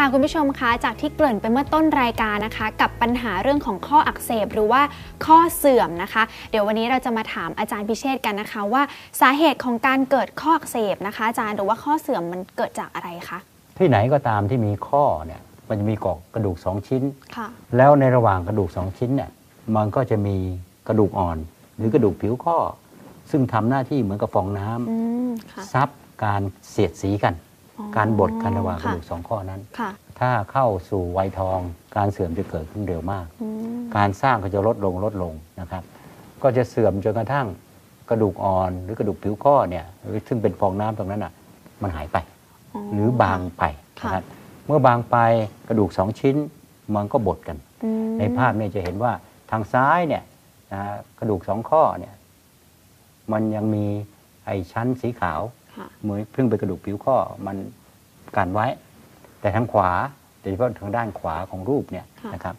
ค่ะคุณผู้ชมคะจากที่เกริ่นไปเมื่อต้นรายการนะคะ กับปัญหาเรื่องของข้ออักเสบหรือว่าข้อเสื่อมนะคะ เดี๋ยววันนี้เราจะมาถามอาจารย์พิเชษกันนะคะ ว่าสาเหตุของการเกิดข้ออักเสบนะคะ อาจารย์หรือว่าข้อเสื่อมมันเกิดจากอะไรคะที่ไหนก็ตามที่มีข้อเนี่ยมันจะมีกอกกระดูกสองชิ้นค่ะแล้วในระหว่างกระดูกสองชิ้นเนี่ยมันก็จะมีกระดูกอ่อน หรือกระดูกผิวข้อ ซึ่งทำหน้าที่เหมือนกับฟองน้ำอืมค่ะซับการเสียดสีกันอ๋อ การบดกันระหว่างกระค่ะดูกสองข้อนั้นค่ะถ้าเข้าสู่วัยทองการเสื่อมจะเกิดขึ้นเร็วมากอืมการสร้างก็จะลดลงลดลงนะครับ ก็จะเสื่อมจนกระทั่งกระดูกอ่อนหรือกระดูกผิวข้อเนี่ยซึ่งเป็นฟองน้ำตรงนั้นอะมันหายไป หรือบางไปค่ะนะครับเมื่อบางไปกระดูกสองชิ้นมันก็บดกันอืมในภาพเนี่ยจะเห็นว่าทางซ้ายเนี่ยนะฮะกระดูกสองข้อเนี่ยมันยังมีไอ้ชั้นสีขาวค่ะ เหมือนเพิ่งเป็นกระดูกผิวข้อมันกันไว้ แต่ทางขวาโดยเฉพาะทางด้านขวาของรูปเนี่ยค่ะนะครับ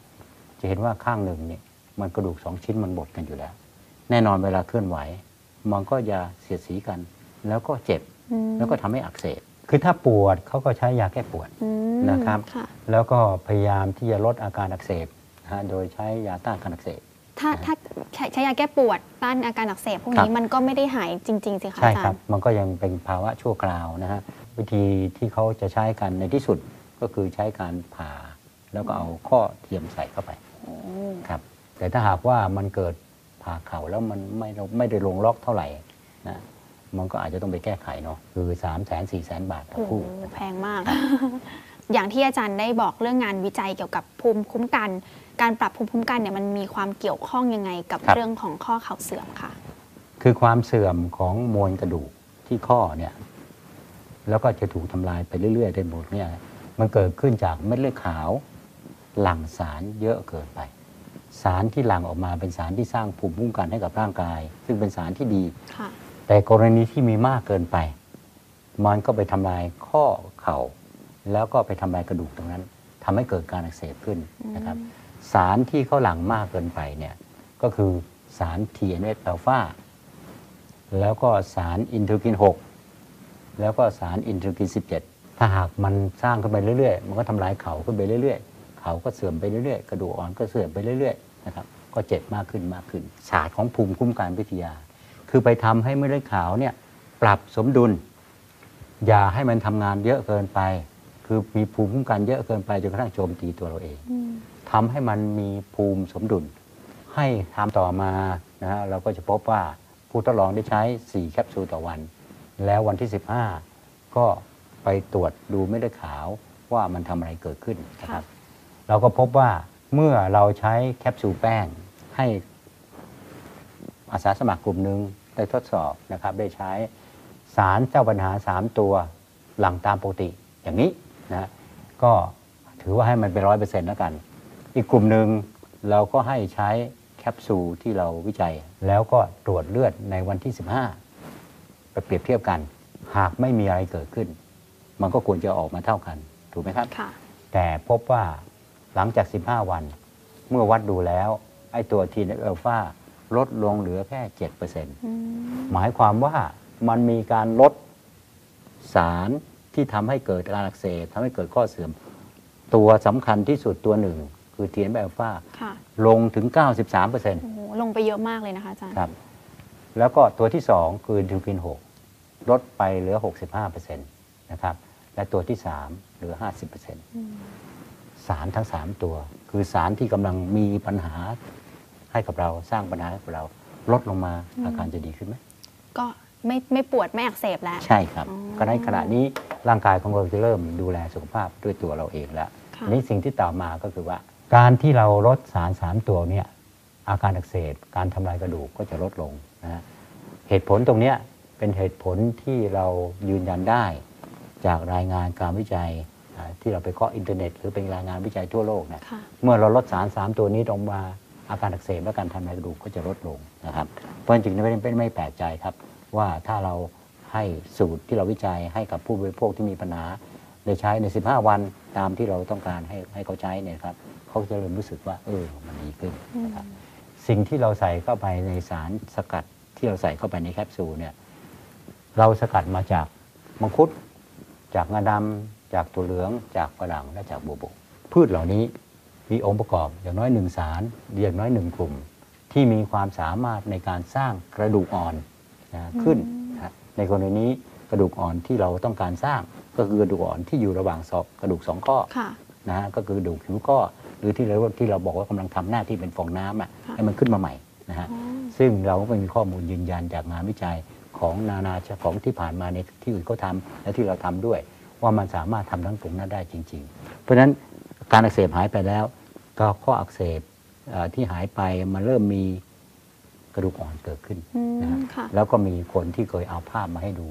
จะเห็นว่าข้างหนึ่งเนี่ยมันกระดูกสองชิ้นมันบดกันอยู่แล้ว แน่นอนเวลาเคลื่อนไหว มันก็จะเสียดสีกัน แล้วก็เจ็บอืมแล้วก็ทำให้อักเสบคือถ้าปวดเขาก็ใช้ยาแก้ปวดอืมนะครับค่ะแล้วก็พยายามที่จะลดอาการอักเสบนะฮะโดยใช้ยาต้านการอักเสบถ้าถ้า ใช้ใช้ยาแก้ปวดต้านอาการอักเสบพวกครันี้บมันก็ไม่ได้หายจริง ๆ สิคะใช่อาจาครัรบย์ มันก็ยังเป็นภาวะชั่วคราวนะฮะ วิธีที่เขาจะใช้กันในที่สุดก็คือใช้การผ่า แล้วก็เอาข้อเทียมใส่เข้าไปโอ้ครับ แต่ถ้าหากว่ามันเกิดผ่าเข่าแล้วมันไม่ไม่ได้ลงล็อกเท่าไหร่นะ มันก็อาจจะต้องไปแก้ไขเนาะ คือ3ามแสนสี่แสนบาทต่อโอ้โหคู่ แพงมาก อย่างที่อาจารย์ได้บอกเรื่องงานวิจัยเกี่ยวกับภูมิคุ้มกัน การปรับภูมิคุ้มกันเนี่ยมันมีความเกี่ยวข้องยังไงกับครับเรื่องของข้อเข่าเสื่อมค่ะ คือความเสื่อมของมวลกระดูกที่ข้อเนี่ยแล้วก็จะถูกทำลายไปเรื่อยๆได้หมดเนี่ยมันเกิดขึ้นจากเม็ดเลือดขาว หลั่งสารเยอะเกินไป สารที่หลั่งออกมาเป็นสารที่สร้างภูมิคุ้มกันให้กับร่างกาย ซึ่งเป็นสารที่ดีค่ะแต่กรณีที่มีมากเกินไป มันก็ไปทำลายข้อเข่า แล้วก็ไปทำลายกระดูกตรงนั้นทำให้เกิดการอักเสบขึ้นนะครับ สารที่เขาหลั่งมากเกินไปเนี่ยก็คือสาร TNF อัลฟาแล้วก็สารอินเทอร์กิน 6 แล้วก็สารอินเทอร์กิน 17 ถ้าหากมันสร้างขึ้นไปเรื่อยๆ มันก็ทำลายเขาขึ้นไปเรื่อยๆ เขาก็เสื่อมไปเรื่อยๆ กระดูกอ่อนก็เสื่อมไปเรื่อยๆนะครับก็เจ็บมากขึ้นมากขึ้นศาสตร์ของภูมิคุ้มกันวิทยา คือไปทำให้เม็ดเลือดขาวเนี่ยปรับสมดุล อย่าให้มันทำงานเยอะเกินไป คือมีภูมิคุ้มกันเยอะเกินไปจนกระทั่งโจมตีตัวเราเองอืมทำให้มันมีภูมิสมดุล ให้ทำต่อมานะฮะเราก็จะพบว่าผู้ทดลองได้ใช้ 4 แคปซูลต่อวัน แล้ววันที่ 15 ก็ไปตรวจดูเม็ดเลือดขาวว่ามันทำอะไรเกิดขึ้นนะครับ เราก็พบว่าเมื่อเราใช้แคปซูลแป้งให้อาสาสมัครกลุ่มหนึ่งได้ทดสอบนะครับ ได้ใช้สารเจ้าปัญหา 3 ตัวหลังตามปกติอย่างนี้ นะฮะก็ถือว่าให้มันเป็นร้อยเปอร์เซ็นต์แล้วกัน อีกกลุ่มหนึ่งเราก็ให้ใช้แคปซูลที่เราวิจัย แล้วก็ตรวจเลือดในวันที่ 15 ไปเปรียบเทียบกัน หากไม่มีอะไรเกิดขึ้น มันก็ควรจะออกมาเท่ากัน ถูกไหมครับค่ะแต่พบว่าหลังจาก 15 วัน เมื่อวัดดูแล้ว ไอ้ตัวทีนเอลฟาลดลงเหลือแค่7%อืมหมายความว่ามันมีการลดสาร ที่ทำให้เกิดการอักเสบทำให้เกิดข้อเสื่อม ตัวสำคัญที่สุดตัวหนึ่ง คือทีนเอลฟาค่ะลงถึง 93%โอ้โหลงไปเยอะมากเลยนะคะอาจารย์ครับแล้วก็ตัวที่ 2 คือดิวกิน6ลดไปเหลือ 65%นะครับและตัวที่ 3 เหลือ 50%อืมสารทั้ง 3 ตัว คือสารที่กำลังมีปัญหาให้กับเราสร้างปัญหาให้กับเราลดลงมาอาการจะดีขึ้นไหมก็ ไม่ไม่ปวดไม่อักเสบแล้ว ใช่ครับอ๋อก็ในขณะนี้ร่างกายของเราจะเริ่มดูแลสุขภาพด้วยตัวเราเองแล้วค่ะอันนี้สิ่งที่ต่อมาก็คือว่า การที่เราลดสารสามตัวเนี่ยอาการอักเสบการทำลายกระดูกก็จะลดลงนะฮะเหตุผลตรงเนี้ยเป็นเหตุผลที่เรายืนยันได้จากรายงานการวิจัยอ่าที่เราไปเคาะอินเทอร์เน็ต หรือเป็นรายงานวิจัยทั่วโลกเนี่ยค่ะเมื่อเราลดสารสามตัวนี้ลงมาอาการอักเสบและการทำลายกระดูกก็จะลดลงนะครับ เพราะฉะนั้นจึงไม่เป็นไม่แปลกใจครับ ว่าถ้าเราให้สูตรที่เราวิจัยให้กับผู้บริโภคที่มีปัญหาได้ใช้ใน 15 วันตามที่เราต้องการให้ให้เขาใช้เนี่ยครับเขาจะเริ่มรู้สึกว่า เออมันดีขึ้นนะครับสิ่งที่เราใส่เข้าไปในสารสกัดที่เราใส่เข้าไปในแคปซูลเนี่ยเราสกัดมาจากมังคุด จากงาดำจากตัวเหลือง จากฝรั่งและจากบัวบกพืชเหล่านี้มีองค์ประกอบอย่างน้อยหนึ่งสารอย่างน้อยหนึ่งกลุ่ม ที่มีความสามารถในการสร้างกระดูกอ่อน นะขึ้นนะในกรณีนี้กระดูกอ่อนที่เราต้องการสร้างก็คือกระดูกอ่อนที่อยู่ระหว่างศอกกระดูกสองข้อค่ะนะฮะก็คือกระดูกผิวข้อหรือที่เราที่เราบอกว่ากำลังทำหน้าที่เป็นฟองน้ำอะค่ะให้มันขึ้นมาใหม่นะฮะอ๋อซึ่งเราก็มีข้อมูลยืนยันจากงานวิจัยของนานาชาของที่ผ่านมาในที่อื่นเขาทำและที่เราทำด้วย ว่ามันสามารถทำทั้งตรงนั้นได้จริง ๆ เพราะฉะนั้นการอักเสบหายไปแล้ว ก็ข้ออักเสบเอ่อที่หายไปมันเริ่มมี กระดูกอ่อนเกิดขึ้นอืมนะฮะค่ะแล้วก็มีคนที่เคยเอาภาพมาให้ดู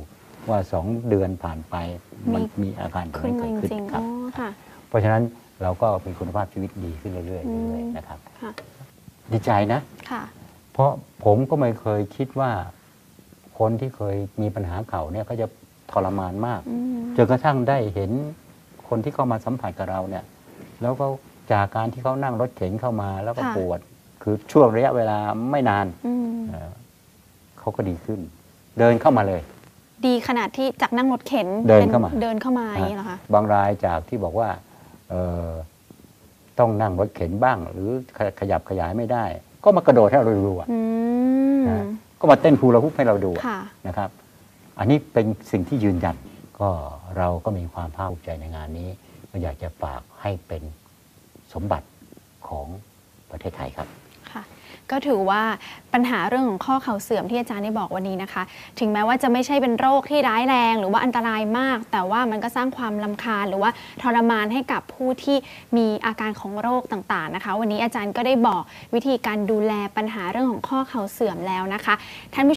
ว่าสองเดือนผ่านไปมันมีมีอาการตรงขึ้นนี้มาเกิดจขึ้นริงๆครัอ๋บอค่ะเพราะฉะนั้นเราก็มีคุณภาพชีวิตดีขึ้นเรื่อยอืมๆเรื่อยๆนะครับค่ะดีใจนะค่ะเพราะผมก็ไม่เคยคิดว่า คนที่เคยมีปัญหาเข่าเนี่ยเขาจะทรมานมากอืมจนกระทั่งได้เห็นคนที่เข้ามาสัมผัสกับเราเนี่ย แล้วก็จากการที่เขานั่งรถเข็นเข้ามาแล้วก็ค่ะปวด คือช่วงระยะเวลาไม่นานอืมเอ่อเขาก็ดีขึ้น เดินเข้ามาเลย ดีขนาดที่จากนั่งรถเข็นเดินป็เข้ามาเดินเข้ามาอย่างนี้เหรอคะบางรายจากที่บอกว่าเอ่อต้องนั่งรถเข็นบ้าง หรือขขยับขยายไม่ได้ ก็มากระโดดให้เราดูอะอืมนะก็มาเต้นฮูลาฮุปให้เราดูอะค่ะนะครับ อันนี้เป็นสิ่งที่ยืนยันก็เราก็มีความภาคภูมิใจในงานนี้ก็อยากจะฝากให้เป็นสมบัติของประเทศไทยครับ ค่ะ ก็ถือว่าปัญหาเรื่องของข้อเข่าเสื่อมที่อาจารย์ได้บอกวันนี้นะคะ ถึงแม้ว่าจะไม่ใช่เป็นโรคที่ร้ายแรง หรือว่าอันตรายมาก แต่ว่ามันก็สร้างความลำคาญ หรือว่าทรมานให้กับผู้ที่มีอาการของโรคต่างๆนะคะ วันนี้อาจารย์ก็ได้บอกวิธีการดูแลปัญหาเรื่องของข้อเข่าเสื่อมแล้วนะคะท่านผู้